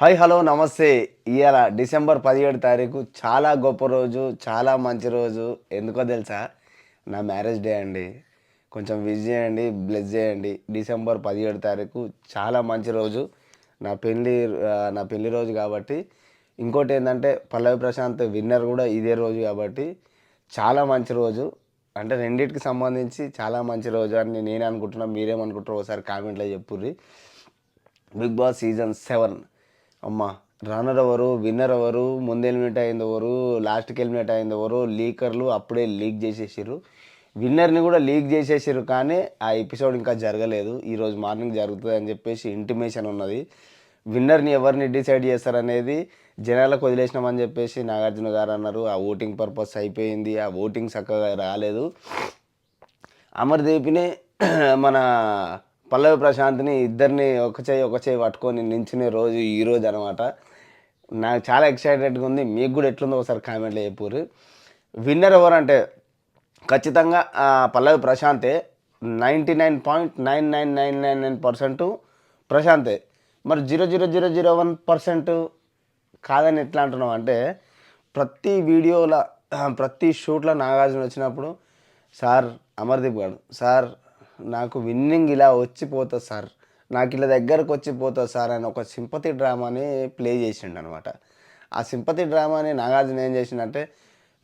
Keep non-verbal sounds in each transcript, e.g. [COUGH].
Hi hello నమస్తే. ఇవాళ December పదిహేడు తారీఖు. చాలా గొప్ప రోజు చాలా మంచి రోజు. ఎందుకో తెలుసా? నా మ్యారేజ్ డే అండి. కొంచెం విజ్ చేయండి బ్లెస్ చేయండి. డిసెంబర్ పదిహేడు తారీఖు చాలా మంచి రోజు. నా పెళ్ళి నా పెళ్ళి రోజు కాబట్టి. ఇంకోటి ఏంటంటే పల్లవి ప్రశాంత్ విన్నర్ కూడా ఇదే రోజు కాబట్టి చాలా మంచి రోజు. అంటే రెండింటికి సంబంధించి చాలా మంచి రోజు అని నేను అనుకుంటున్నా. మీరేమనుకుంటారో ఒకసారి కామెంట్లో చెప్పుర్రి. Big boss season seven. అమ్మ రన్నర్ ఎవరు విన్నర్ ఎవరు ముందు ఎలిమినేట్ అయింది ఎవరు లాస్ట్కి ఎలిమినేట్ అయింది ఎవరు లీకర్లు అప్పుడే లీక్ చేసేసారు విన్నర్ని కూడా లీక్ చేసేసారు కానీ ఆ ఎపిసోడ్ ఇంకా జరగలేదు. ఈరోజు మార్నింగ్ జరుగుతుంది అని చెప్పేసి ఇంటిమేషన్ ఉన్నది. విన్నర్ని ఎవరిని డిసైడ్ చేస్తారనేది జనాలకు వదిలేసినామని చెప్పేసి నాగార్జున గారు అన్నారు. ఆ ఓటింగ్ పర్పస్ అయిపోయింది. ఆ ఓటింగ్ చక్కగా రాలేదు. అమర్దీప్ని మన పల్లవి ప్రశాంత్ని ఇద్దరిని ఒక చేయి ఒక చేయి పట్టుకొని నించునే రోజు ఈ రోజు అనమాట నాకు చాలా ఎక్సైటెడ్గా ఉంది. మీకు కూడా ఎట్లుందో ఒకసారి కామెంట్లో చెప్పుర్రు. విన్నర్ ఎవరంటే ఖచ్చితంగా Pallavi ప్రశాంతే. Ninety nine point nine nine nine nine nine percent ప్రశాంతే. మరి zero zero zero zero one percent కాదని ఎట్లా అంటున్నాం అంటే ప్రతి వీడియోలో ప్రతి షూట్లో నాగార్జున వచ్చినప్పుడు సార్ అమర్దీప్ గారు సార్ నాకు విన్నింగ్ ఇలా వచ్చిపోతుంది సార్. నాకు ఇలా దగ్గరకు వచ్చిపోతుంది సార్ అని ఒక సింపతి డ్రామాని ప్లే చేసిండు అనమాట ఆ సింపతి డ్రామాని నాగార్జున ఏం చేసిండంటే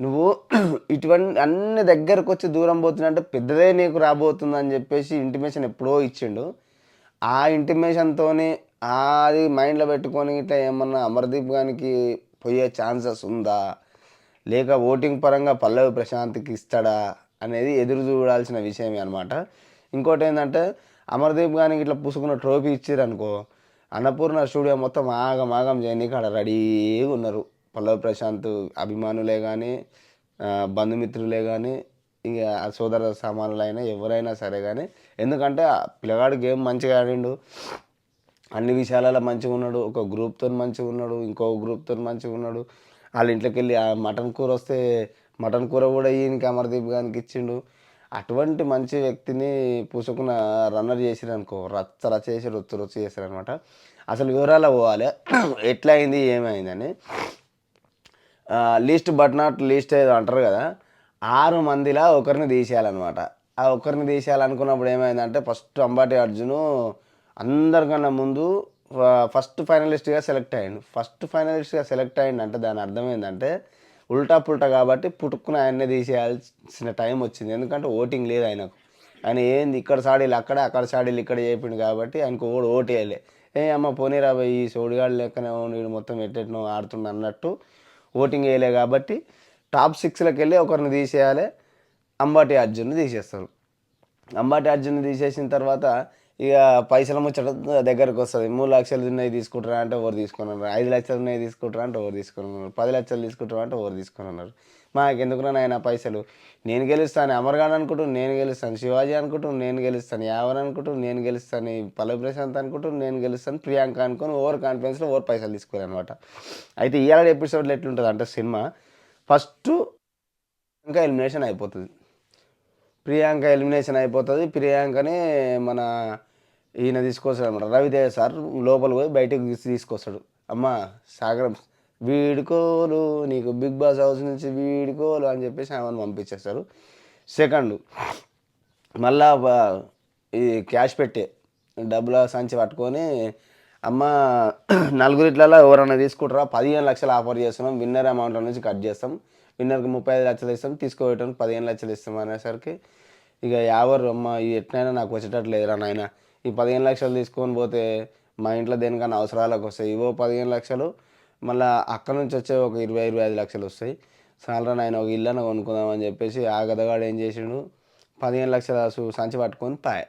నువ్వు [CLEARS THROAT] ఇటువంటి అన్ని దగ్గరకు వచ్చి దూరం పోతున్నట్టు పెద్దదే నీకు రాబోతుంది అని చెప్పేసి ఇంటిమేషన్ ఎప్పుడో ఇచ్చిండు. ఆ ఇంటిమేషన్తోని అది మైండ్లో పెట్టుకొని ఇట్లా ఏమన్నా అమర్దీప్ గానికి పోయే ఛాన్సెస్ ఉందా? లేక ఓటింగ్ పరంగా పల్లవి ప్రశాంత్కి ఇస్తాడా? అనేది ఎదురు చూడాల్సిన విషయమే అనమాట. ఇంకోటి ఏంటంటే అమర్దీప్ కానీ ఇట్లా పుసుకున్న ట్రోఫీ ఇచ్చారు అన్నపూర్ణ స్టూడియో మొత్తం ఆగం ఆగం చేయనీకి ఆడ రెడీగా ఉన్నారు. పల్లవి ప్రశాంత్ అభిమానులే కానీ బంధుమిత్రులే కానీ ఇక ఆ సోదర సమానులైనా ఎవరైనా సరే కానీ ఎందుకంటే ఆ పిల్లగాడు గేమ్ మంచిగా ఆడిండు. అన్ని విషయాలలో మంచిగా ఉన్నాడు. ఒక గ్రూప్తో మంచిగా ఉన్నాడు. ఇంకో గ్రూప్తో మంచిగా ఉన్నాడు. వాళ్ళ ఇంట్లోకి వెళ్ళి ఆ మటన్ కూర వస్తే మటన్ కూర కూడా ఈయనకి అమర్దీప్ గారికి ఇచ్చిండు. అటువంటి మంచి వ్యక్తిని పూసుకున్న రన్నర్ చేసిరు అనుకో రచ్చ రచ్చ చేసి రొచ్చు రొచ్చు చేశారు అనమాట అసలు వివరాలు పోవాలి. [CLEARS THROAT] ఎట్లా అయింది ఏమైందని లీస్ట్ బట్ నాట్ లీస్ట్ ఏదో అంటారు కదా ఆరు మందిలా ఒకరిని తీసేయాలన్నమాట. ఆ ఒకరిని తీసేయాలనుకున్నప్పుడు ఏమైందంటే ఫస్ట్ అంబాటి అర్జును అందరికన్నా ముందు ఫస్ట్ ఫైనలిస్ట్గా సెలెక్ట్ అయ్యిండు. ఫస్ట్ ఫైనలిస్ట్గా సెలెక్ట్ అయ్యిండు అంటే దాని అర్థం ఏంటంటే ఉల్టా పుల్టా కాబట్టి పుట్టుకుని ఆయన్నే తీసేయాల్సిన టైం వచ్చింది. ఎందుకంటే ఓటింగ్ లేదు ఆయనకు. ఆయన ఏంది ఇక్కడ సాడీలు అక్కడ అక్కడ సాడీలు ఇక్కడ చేపిండు కాబట్టి ఆయనకు ఓడు ఓటు వేయలే ఏ అమ్మ పోనీరా ఈ సోడిగాడు లెక్కనే వీడు మొత్తం ఎట్టెట్నో ఆడుతుండ అన్నట్టు ఓటింగ్ వేయలే కాబట్టి టాప్ సిక్స్లోకి వెళ్ళి ఒకరిని తీసేయాలి. అంబాటి అర్జున్ని తీసేస్తారు. అంబాటి అర్జున్ని తీసేసిన తర్వాత ఇక పైసల ముచ్చట దగ్గరకు వస్తుంది. మూడు లక్షలు ఉన్నాయి తీసుకుంటారా అంటే ఎవరు తీసుకున్నారు ఐదు లక్షలు ఉన్నాయి తీసుకుంటారా అంటే ఎవరు తీసుకున్నారు పది లక్షలు తీసుకుంటారా అంటే ఎవరు తీసుకున్నారు మాకు ఎందుకున్నా నాయన పైసలు? నేను గెలుస్తాను. అమర్గాన్ అనుకుంటున్నాను నేను గెలుస్తాను. శివాజీ అనుకుంటున్నాను నేను గెలుస్తాను. యావన్ అనుకుంటున్నాను నేను గెలుస్తాను. ఈ పల్లవి ప్రశాంత్ అనుకుంటున్నాను నేను గెలుస్తాను. ప్రియాంక అనుకుని ఓవర్ కాన్ఫిడెన్స్లో ఓవర్ పైసలు తీసుకోరు అనమాట అయితే ఇవాళ ఎపిసోడ్లో ఎట్లుంటుంది అంటే సినిమా ఫస్ట్ ఇంకా ఎలిమినేషన్ అయిపోతుంది. ప్రియాంక ఎలిమినేషన్ అయిపోతుంది. ప్రియాంకని మన ఈయన తీసుకొస్తాడు అనమాట రవితేజ సార్ లోపల పోయి బయటకు తీసుకొస్తాడు. అమ్మ సాగరం వీడుకోలు నీకు బిగ్ బాస్ హౌస్ నుంచి వీడుకోలు అని చెప్పేసి ఆమెను పంపించేస్తారు. సెకండ్ మళ్ళా ఈ క్యాష్ పెట్టే డబ్బుల సంచి పట్టుకొని అమ్మ నలుగురిట్లలో ఎవరైనా తీసుకుంటారా? పదిహేను లక్షలు ఆఫర్ చేస్తున్నాం విన్నర్ అమౌంట్ నుంచి కట్ చేస్తాం. విన్నర్కి ముప్పై ఐదు లక్షలు ఇస్తాం తీసుకోవటం పదిహేను లక్షలు ఇస్తాం అనేసరికి ఇక యావరు అమ్మ ఎట్లయినా నాకు వచ్చేటట్లేదురా నాయన. ఈ పదిహేను లక్షలు తీసుకొని పోతే మా ఇంట్లో దేనికన్నా అవసరాలకు వస్తాయి. ఇవో పదిహేను లక్షలు మళ్ళీ అక్కడ నుంచి వచ్చే ఒక ఇరవై ఇరవై ఐదు లక్షలు వస్తాయి. సాలరా నాయన ఒక ఇల్లు కొనుక్కుందామని చెప్పేసి ఆ గదగాడు ఏం చేసిండు? పదిహేను లక్షల సంచి పట్టుకొని పాయ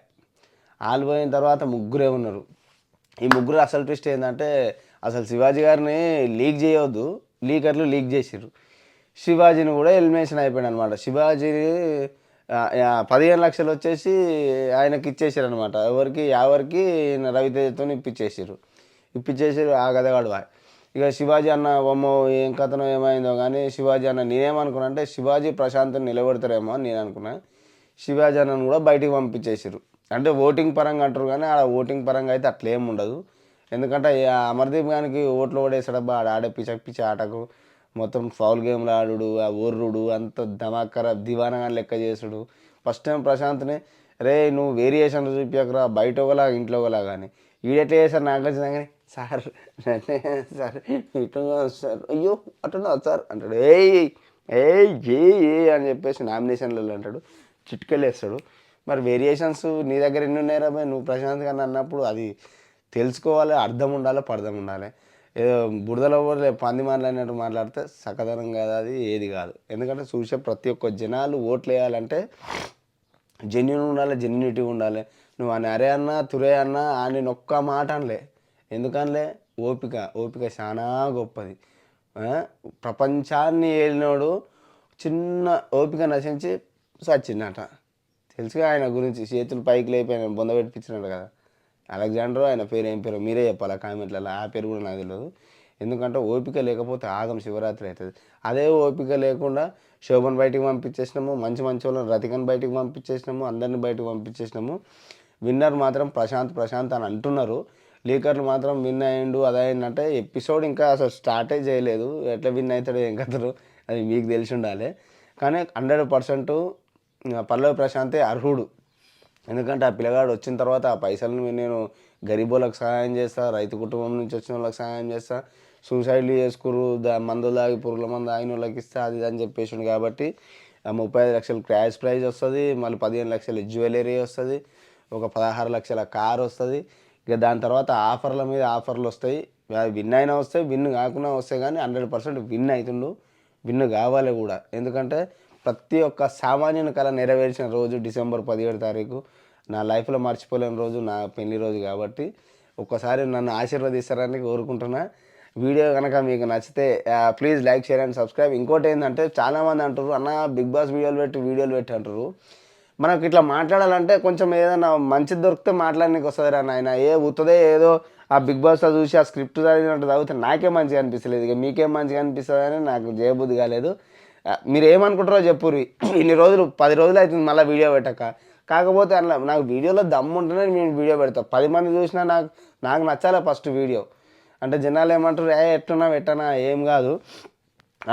వాళ్ళు పోయిన తర్వాత ముగ్గురే ఉన్నారు. ఈ ముగ్గురు అసలు ట్విస్ట్ ఏంటంటే అసలు శివాజీ గారిని లీక్ చేయవద్దు లీకర్లు లీక్ చేసిర్రు. శివాజీని కూడా ఎలిమినేషన్ అయిపోయాడు అనమాట శివాజీ పదిహేను లక్షలు వచ్చేసి ఆయనకి ఇచ్చేసారు అనమాట ఎవరికి ఎవరికి రవితేజతో ఇప్పించేసారు ఇప్పించేసారు ఆ గదగాడు వాయ్. ఇక శివాజీ అన్న బొమ్మ ఏం కథనో ఏమైందో కానీ శివాజీ అన్న నేనేమనుకున్నా అంటే శివాజీ ప్రశాంత్ని నిలబెడతారేమో అని నేను అనుకున్నా శివాజీ అన్నను కూడా బయటికి పంపించేసారు అంటే ఓటింగ్ పరంగా అంటారు కానీ ఆడ ఓటింగ్ పరంగా అయితే అట్లేం ఉండదు. ఎందుకంటే అమర్దీప్ గానికి ఓట్లు ఓడేసాడబ్బా ఆడ ఆడే పిచ్చ పిచ్చ ఆటకు. మొత్తం ఫౌల్ గేమ్లు ఆడుడు ఆ ఒర్రుడు అంత ధమాకర దివానగా లెక్క చేసుడు. ఫస్ట్ టైం ప్రశాంత్ని రే నువ్వు వేరియేషన్ చూపించకరా బయట ఒకలా ఇంట్లో ఒకలా కానీ ఈడెట్లా చేశారు నాకు వచ్చినా కానీ సార్ సార్ ఇటు సార్. అయ్యో అటున్నా సార్ అంటాడు. ఏయ్ ఏయ్ ఏ ఏ అని చెప్పేసి నామినేషన్లలో అంటాడు. చిట్కెళ్ళేస్తాడు. మరి వేరియేషన్స్ నీ దగ్గర ఎన్ని ఉన్నాయిరా భయ్? నువ్వు ప్రశాంత్ గారిని అన్నప్పుడు అది తెలుసుకోవాలి అర్థం ఉండాలి పర్థం ఉండాలి ఏదో బురదలో కూడా పంది మాట్లాడినట్టు మాట్లాడితే సకదనం కాదు అది ఏది కాదు. ఎందుకంటే చూసే ప్రతి ఒక్క జనాలు ఓట్లు వేయాలంటే జెన్యున్ ఉండాలి జెన్యునిటీ ఉండాలి. నువ్వు అని అరే అన్నా తురే అన్న నేను ఒక్క మాట అనలే. ఎందుకనలే? ఓపిక ఓపిక చాలా గొప్పది. ప్రపంచాన్ని ఏలినోడు చిన్న ఓపిక నశించి సచ్చిందట. తెలుసుగా ఆయన గురించి చేతులు పైకి లేపి ఆయన బొంద పెట్టించినాడు కదా. అలెగ్జాండర్ ఆయన పేరు ఏం పేరు మీరే చెప్పాలి కామెంట్లలో. ఆ పేరు కూడా నాకు తెలియదు ఎందుకంటే ఓపిక లేకపోతే ఆగం శివరాత్రి అవుతుంది. అదే ఓపిక లేకుండా శోభన్ బయటికి పంపించేసినాము మంచి మంచి వాళ్ళని రతికన్ బయటికి పంపించేసినాము అందరిని బయటకు పంపించేసినాము. విన్నర్ మాత్రం ప్రశాంత్ ప్రశాంత్ అని అంటున్నారు. లీకర్లు మాత్రం విన్ అయ్యిండు అదైందంటే ఎపిసోడ్ ఇంకా అసలు స్టార్టే చేయలేదు. ఎట్లా విన్ అవుతాడో ఏం కథలు అది మీకు తెలిసి ఉండాలి. కానీ హండ్రెడ్ పర్సెంట్ పల్లవి ప్రశాంతే అర్హుడు. ఎందుకంటే ఆ పిల్లగాడు వచ్చిన తర్వాత ఆ పైసలను నేను గరీబోళ్ళకి సహాయం చేస్తా రైతు కుటుంబం నుంచి వచ్చిన వాళ్ళకి సహాయం చేస్తా సూసైడ్లు చేసుకురు దా మందులు తాగి పురుగుల మందు ఆయన వాళ్ళకి ఇస్తా అది అని చెప్పేసిండు కాబట్టి ఆ ముప్పై ఐదు లక్షలు క్రాష్ ప్రైజ్ వస్తుంది మళ్ళీ పదిహేను లక్షలు జ్యువెలరీ వస్తుంది ఒక పదహారు లక్షల కార్ వస్తుంది. ఇక దాని తర్వాత ఆఫర్ల మీద ఆఫర్లు వస్తాయి. అవి విన్ అయినా వస్తాయి విన్ కాకుండా వస్తాయి కానీ హండ్రెడ్ పర్సెంట్ విన్ అవుతుండు విన్ కావాలి కూడా. ఎందుకంటే ప్రతి ఒక్క సామాన్యుని కళ నెరవేర్చిన రోజు డిసెంబర్ పదిహేడు తారీఖు. నా లైఫ్లో మర్చిపోలేని రోజు నా పెళ్ళి రోజు కాబట్టి ఒక్కసారి నన్ను ఆశీర్వదిస్తారని కోరుకుంటున్నా. వీడియో కనుక మీకు నచ్చితే please like share and subscribe ఇంకోటి ఏంటంటే చాలామంది అంటారు అన్న బిగ్ బాస్ వీడియోలు పెట్టి వీడియోలు పెట్టి అంటారు మనకు ఇట్లా మాట్లాడాలంటే కొంచెం ఏదైనా మంచిది దొరికితే మాట్లాడడానికి వస్తుంది రా నాయన. ఏ ఉత్తదే ఏదో ఆ బిగ్ బాస్లో చూసి ఆ స్క్రిప్ట్ చదివినట్టు చదివితే నాకే మంచిగా అనిపిస్తలేదు. ఇక మీకేం మంచిగా అనిపిస్తుంది అని నాకు జయబుద్ధి కాలేదు. మీరు ఏమనుకుంటారో చెప్పుర్రి ఇన్ని రోజులు పది రోజులు అవుతుంది మళ్ళీ వీడియో పెట్టక. కాకపోతే అట్లా నాకు వీడియోలో దమ్ము ఉంటేనే నేను వీడియో పెడతా. పది మంది చూసినా నాకు నాకు నచ్చాలి ఫస్ట్ వీడియో. అంటే జనాలు ఏమంటారు ఏ ఎట్టున్నా పెట్టనా ఏం కాదు.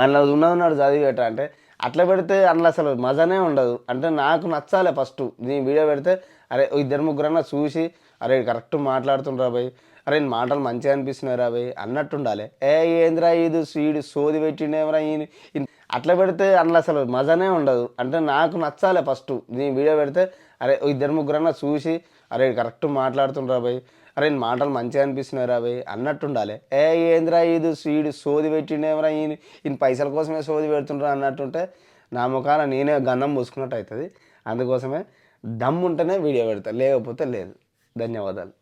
అందులో ఉన్నది ఉన్నాడు చదివి పెట్ట అంటే అట్లా పెడితే అందులో అసలు మజానే ఉండదు. అంటే నాకు నచ్చాలి ఫస్ట్. నేను వీడియో పెడితే అరే ఇద్దరు ముగ్గురన్నా చూసి అరే కరెక్ట్ మాట్లాడుతుండ్రా భయ్. అరే మాటలు మంచిగా అనిపిస్తున్నాయి రా భయ్. అన్నట్టు ఉండాలి ఏ ఏంద్రా ఇది? సీడు సోది పెట్టిండేమరా ఈయన? అట్లా పెడితే అందులో అసలు మజానే ఉండదు. అంటే నాకు నచ్చాలి ఫస్ట్. నీ వీడియో పెడితే అరే ఇద్దరు ముగ్గురన్నా చూసి అరే కరెక్ట్ మాట్లాడుతుండ్రా భయ్. అరే మాటలు మంచిగా అనిపిస్తున్నాయి రా భయ్. అన్నట్టు ఉండాలి ఏ ఏంద్రా ఇది? సీడు సోది పెట్టిండేమరా ఈయన? ఈయన పైసల కోసమే సోది పెడుతుండ్రా అన్నట్టుంటే నా ముఖాన నేనే గంధం పూసుకున్నట్టు అవుతుంది అందుకోసమే దమ్ ఉంటేనే వీడియో పెడతా. లేకపోతే లేదు. ధన్యవాదాలు